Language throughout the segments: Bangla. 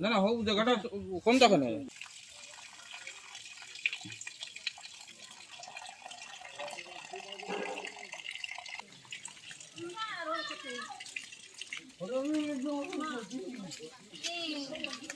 না না হোক জায়গাটা কোন জায়গানে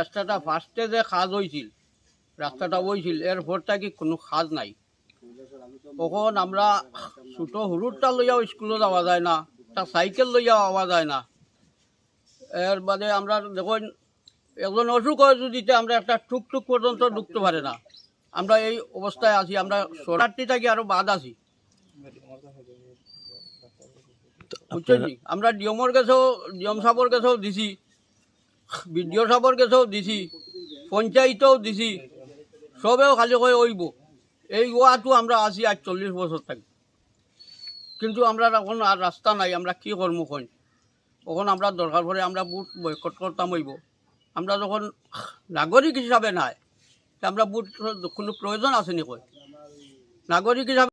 রাস্তাটা ফার্স্টে যে খাজ হয়েছিল রাস্তাটা হয়েছিল এরপর থেকে কোনো খাজ নাই। তখন আমরা ছোট হলুদটা লইয়াও স্কুলে যাওয়া যায় না, একটা সাইকেল লইয়াও আওয়া যায় না। এর বাদে আমরা দেখুন একজন অসুখ হয় যদিতে আমরা একটা টুকটুক পর্যন্ত ঢুকতে পারে না। আমরা এই অবস্থায় আছি, আমরা সরাটি থাকি আরও বাদ আছি? বুঝছেন? আমরা ডিএমর কাছেও ডিএম সাহর কাছেও দিছি। বিডিও সাহর কাছেও দিছি, পঞ্চায়েতেও দিছি সবেও খালি কয়ে ওইব এই গোয়াটো আমরা আছি আজ চল্লিশ বছর থাকি। কিন্তু আমরা এখন আর রাস্তা নাই, আমরা কি করব কই তখন আমরা দরকার পড়ে আমরা বুট বয়কট করতাম হইব আমরা যখন নাগরিক হিসাবে নাই আমরা বুট কোনো প্রয়োজন আছে নি কই নাগরিক হিসাবে